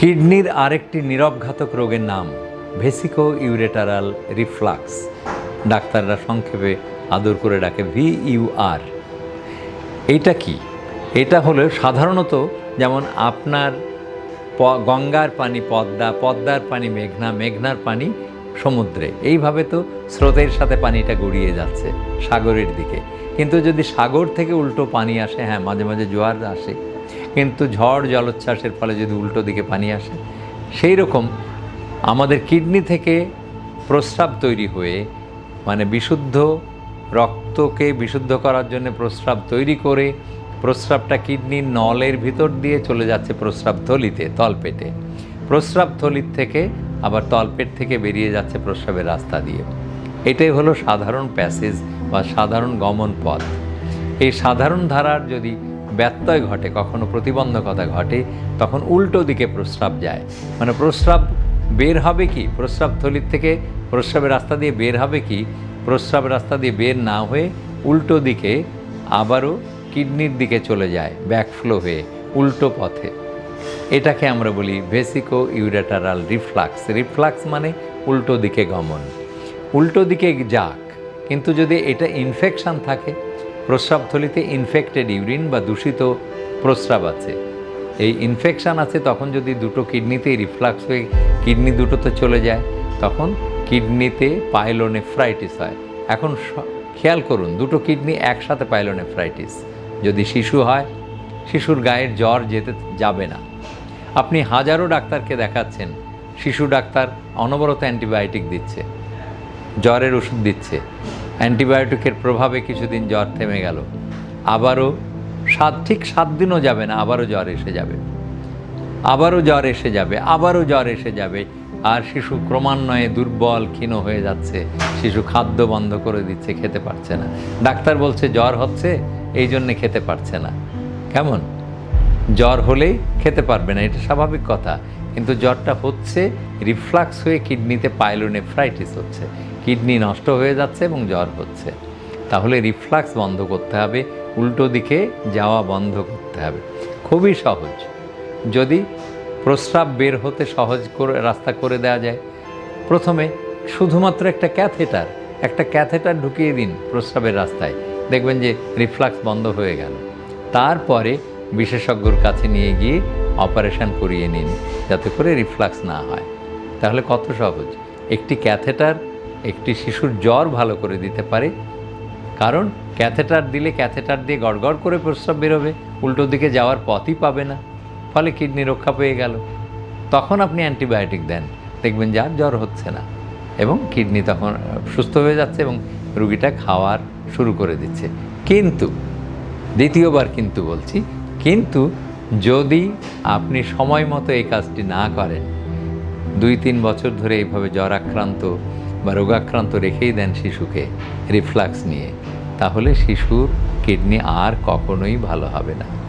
কিডনির আরেকটি নীরবঘাতক রোগের নাম ভেসিকো ইউরেটারাল রিফ্লাক্স। ডাক্তাররা সংক্ষেপে আদর করে ডাকে ভিইউআর। এইটা কি? এটা হলো সাধারণত যেমন আপনার গঙ্গার পানি পদ্মা, পদ্মার পানি মেঘনা, মেঘনার পানি সমুদ্রে। এইভাবে তো স্রোতের সাথে পানিটা গড়িয়ে যাচ্ছে সাগরের দিকে। কিন্তু যদি সাগর থেকে উল্টো পানি আসে হ্যাঁ মাঝে মাঝে জোয়ার আসে কিন্তু ঝড় জলোচ্ছ্বাসের ফলে যদি উল্টো দিকে পানি আসে সেই রকম আমাদের কিডনি থেকে প্রস্রাব তৈরি হয়ে মানে বিশুদ্ধ রক্তকে বিশুদ্ধ করার জন্য প্রস্রাব তৈরি করে, প্রস্রাবটা কিডনির নলের ভিতর দিয়ে চলে যাচ্ছে প্রস্রাব থলিতে, তলপেটে। প্রস্রাব থলির থেকে আবার তলপেট থেকে বেরিয়ে যাচ্ছে প্রস্রাবের রাস্তা দিয়ে। এটাই হলো সাধারণ প্যাসেজ বা সাধারণ গমন পথ। এই সাধারণ ধারার যদি ব্যত্যয় ঘটে, কখনো প্রতিবন্ধকতা ঘটে, তখন উল্টো দিকে প্রস্রাব যায়। মানে প্রস্রাব বের হবে কি? প্রস্রাব থলির থেকে প্রস্রাবের রাস্তা দিয়ে বের হবে কি? প্রস্রাবের রাস্তা দিয়ে বের না হয়ে উল্টো দিকে আবারও কিডনির দিকে চলে যায়, ব্যাকফ্লো হয়ে, উল্টো পথে। এটাকে আমরা বলি ভেসিকো ইউরেটারাল রিফ্লাক্স। রিফ্লাক্স মানে উল্টো দিকে গমন। উল্টো দিকে যাক, কিন্তু যদি এটা ইনফেকশান থাকে প্রস্রাবথলিতে ইনফেক্টেড ইউরিন বা দূষিত প্রস্রাব আছে। এই ইনফেকশান আছে তখন যদি দুটো কিডনিতেই রিফ্লাক্স হয়ে কিডনি দুটোতে চলে যায়, তখন কিডনিতে পাইলোনেফ্রাইটিস হয়। এখন খেয়াল করুন, দুটো কিডনি একসাথে পাইলোনেফ্রাইটিস যদি শিশু হয়, শিশুর গায়ের জ্বর যেতে যাবে না। আপনি হাজারো ডাক্তারকে দেখাচ্ছেন, শিশু ডাক্তার অনবরত অ্যান্টিবায়োটিক দিচ্ছে, জ্বরের ওষুধ দিচ্ছে। অ্যান্টিবায়োটিকের প্রভাবে কিছুদিন জ্বর থেমে গেল। আবারও সাত, ঠিক সাত দিনও যাবে না, আবারও জ্বর এসে যাবে। আবারও জ্বর এসে যাবে, আবারও জ্বর এসে যাবে। আর শিশু ক্রমান্বয়ে দুর্বল, ক্ষীণ হয়ে যাচ্ছে। শিশু খাদ্য বন্ধ করে দিচ্ছে, খেতে পারছে না। ডাক্তার বলছে, জ্বর হচ্ছে, এই জন্যে খেতে পারছে না। কেমন? জ্বর হলেই খেতে পারবে না, এটা স্বাভাবিক কথা। কিন্তু জ্বরটা হচ্ছে রিফ্লাক্স হয়ে কিডনিতে পাইলোনেফ্রাইটিস হচ্ছে। কিডনি নষ্ট হয়ে যাচ্ছে এবং জ্বর হচ্ছে। তাহলে রিফ্লাক্স বন্ধ করতে হবে, উল্টো দিকে যাওয়া বন্ধ করতে হবে। খুবই সহজ। যদি প্রস্রাব বের হতে সহজ করে, রাস্তা করে দেওয়া যায়, প্রথমে শুধুমাত্র একটা ক্যাথেটার একটা ক্যাথেটার ঢুকিয়ে দিন প্রস্রাবের রাস্তায়। দেখবেন যে রিফ্লাক্স বন্ধ হয়ে গেল। তারপরে বিশেষজ্ঞর কাছে নিয়ে গিয়ে অপারেশন করিয়ে নিন, যাতে করে রিফ্লাক্স না হয়। তাহলে কত সহজ? একটি ক্যাথেটার একটি শিশুর জ্বর ভালো করে দিতে পারে, কারণ ক্যাথেটার দিলে ক্যাথেটার দিয়ে গড়গড় করে প্রস্রাব বেরোবে, উল্টো দিকে যাওয়ার পথই পাবে না, ফলে কিডনি রক্ষা পেয়ে গেল। তখন আপনি অ্যান্টিবায়োটিক দেন, দেখবেন যার জ্বর হচ্ছে না, এবং কিডনি তখন সুস্থ হয়ে যাচ্ছে এবং রুগীটা খাওয়ার শুরু করে দিচ্ছে। কিন্তু, দ্বিতীয়বার কিন্তু বলছি, কিন্তু যদি আপনি সময় মতো এই কাজটি না করেন, দুই তিন বছর ধরে এইভাবে জ্বর আক্রান্ত বা রোগাক্রান্ত রেখেই দেন শিশুকে রিফ্লাক্স নিয়ে, তাহলে শিশুর কিডনি আর কখনোই ভালো হবে না।